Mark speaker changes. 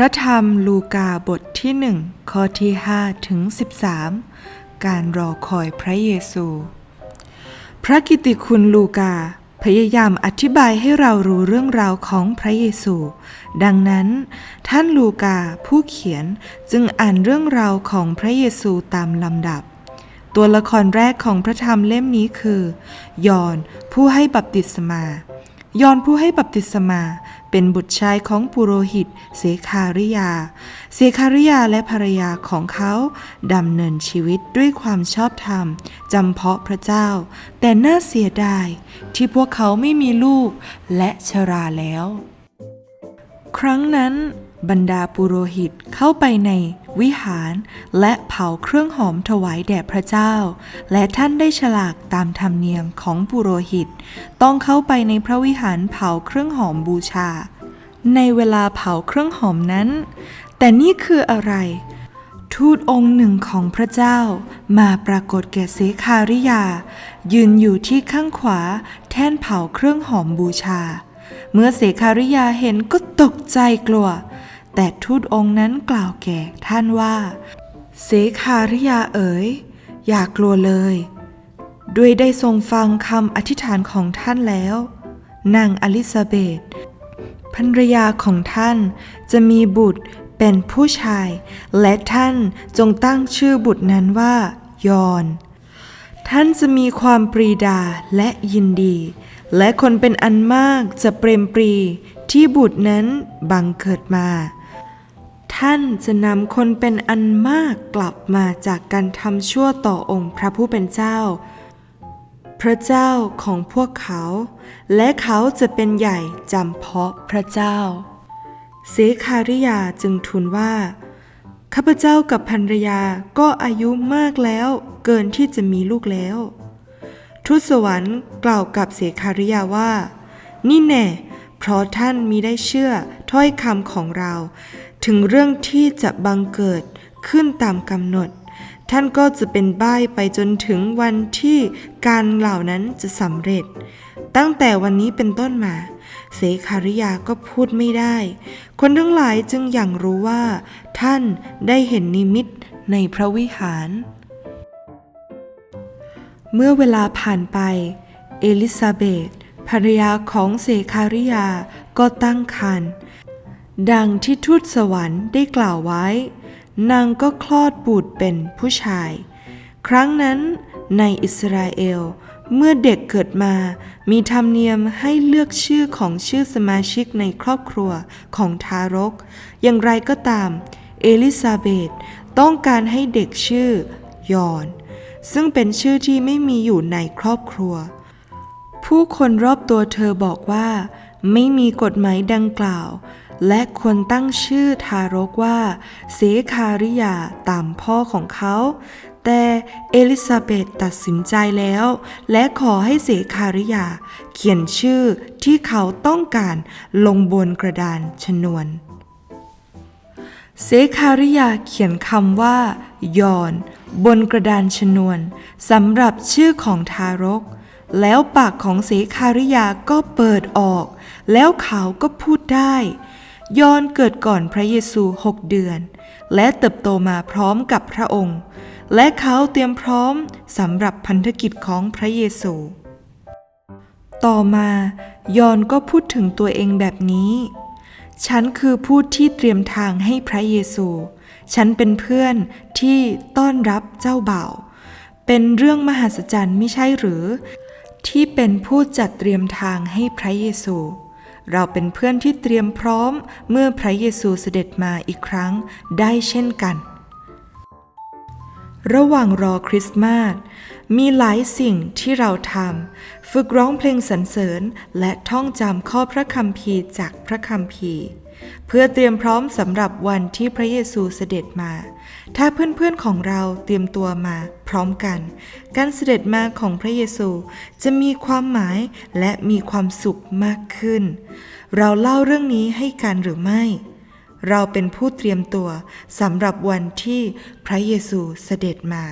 Speaker 1: ระธรรมลูกาบทที่หนึ่งข้อที่5ถึง13 การรอคอยพระเยซู พระกิตติคุณลูกา พยายามอธิบายให้เรารู้เรื่องราวของพระเยซู ดังนั้น ท่านลูกาผู้เขียนจึงอ่านเรื่องราวของพระเยซูตามลำดับ ตัวละครแรกของพระธรรมเล่มนี้คือ ยอนผู้ให้บัพติศมายอนผู้ให้บัพติศมา เป็นบุตรชายของปุโรหิตเสคาริยา เสคาริยาและภรรยาของเขาดำเนินชีวิตด้วยความชอบธรรมจำเพาะพระเจ้า แต่น่าเสียดายที่พวกเขาไม่มีลูกและชราแล้ว ครั้งนั้นบรรดาปุโรหิตเข้าไปใน วิหาร และเผาเครื่องหอมถวายแด่พระเจ้า และท่านได้ฉลากตามธรรมเนียมของปุโรหิต ต้องเข้าไปในพระวิหารเผาเครื่องหอมบูชา ในเวลาเผาเครื่องหอมนั้น แต่นี่คืออะไร ทูตองค์หนึ่งของพระเจ้า มาปรากฏแก่เสคาริยา ยืนอยู่ที่ข้างขวา แท่นเผาเครื่องหอมบูชา เมื่อเสคาริยาเห็นก็ตกใจกลัว แต่ทูตองค์นั้นกล่าวแก่ท่านว่า เสคาริยาเอ๋ย อย่ากลัวเลย ด้วยได้ทรงฟังคำอธิษฐานของท่านแล้ว นางอลิซาเบธภรรยาของท่านจะมีบุตรเป็นผู้ชาย และท่านจงตั้งชื่อบุตรนั้นว่า ยอน ท่านจะมีความปรีดาและยินดี และคนเป็นอันมากจะเปรมปรีที่บุตรนั้นบังเกิดมา ท่านจะนำคนเป็นอันมากกลับมาจากการทำชั่วต่อองค์พระผู้เป็นเจ้า พระเจ้าของพวกเขา และเขาจะเป็นใหญ่จำเพาะพระเจ้า เสคาริยาจึงทูลว่าข้าพเจ้ากับภรรยาก็อายุมากแล้ว เกินที่จะมีลูกแล้ว ทูตสวรรค์กล่าวกับเสคาริยาว่า นี่แน่เพราะท่านมีได้เชื่อถ้อยคำของเรา ถึงเรื่องที่จะบังเกิดขึ้นตามกำหนด ท่านก็จะเป็นบ้ายไปจนถึงวันที่การเหล่านั้นจะสำเร็จ ตั้งแต่วันนี้เป็นต้นมา เสคาริยาก็พูดไม่ได้ คนทั้งหลายจึงอย่างรู้ว่า ท่านได้เห็นนิมิตในพระวิหาร เมื่อเวลาผ่านไป เอลิซาเบธภรรยาของเสคาริยาก็ตั้งครรภ์ ดังที่ทูตสวรรค์ได้กล่าวไว้ นางก็คลอดบุตรเป็นผู้ชาย ครั้งนั้นในอิสราเอล เมื่อเด็กเกิดมา มีธรรมเนียมให้เลือกชื่อของชื่อสมาชิกในครอบครัวของทารก อย่างไรก็ตาม เอลิซาเบธต้องการให้เด็กชื่อยอน ซึ่งเป็นชื่อที่ไม่มีอยู่ในครอบครัว ผู้คนรอบตัวเธอบอกว่า ไม่มีกฎหมายดังกล่าว และควรตั้งชื่อทารกว่า เสคาริยาตามพ่อของเขา แต่เอลิซาเบธตัดสินใจแล้ว และขอให้เสคาริยา เขียนชื่อที่เขาต้องการลงบนกระดานชนวน เซคาริยาเขียนคำว่ายอน บนกระดานชนวนสำหรับชื่อของทารก แล้วปากของเสคาริยาก็เปิดออก แล้วเขาก็พูดได้ ยอนเกิดก่อนพระเยซูหกเดือน และเติบโตมาพร้อมกับพระองค์ และเขาเตรียมพร้อมสำหรับพันธกิจของพระเยซู ต่อมา ยอนก็พูดถึงตัวเองแบบนี้ ฉันคือผู้ที่เตรียมทางให้พระเยซู ฉันเป็นเพื่อนที่ต้อนรับเจ้าบ่าวเป็นเรื่องมหัศจรรย์ไม่ใช่หรือ ที่เป็นผู้จัดเตรียมทางให้พระเยซู เราเป็นเพื่อนที่เตรียมพร้อมเมื่อพระเยซูเสด็จมาอีกครั้งได้เช่นกัน ระหว่างรอคริสต์มาสมีหลายสิ่งที่เราทำ ฝึกร้องเพลงสรรเสริญและท่องจำข้อพระคัมภีร์จากพระคัมภีร์ เพื่อเตรียมพร้อมสำหรับวันที่พระเยซูเสด็จมา ถ้าเพื่อนๆของเราเตรียมตัวมาพร้อมกัน การเสด็จมาของพระเยซูจะมีความหมายและมีความสุขมากขึ้น เราเล่าเรื่องนี้ให้กันหรือไม่ เราเป็นผู้เตรียมตัวสำหรับวันที่พระเยซูเสด็จมา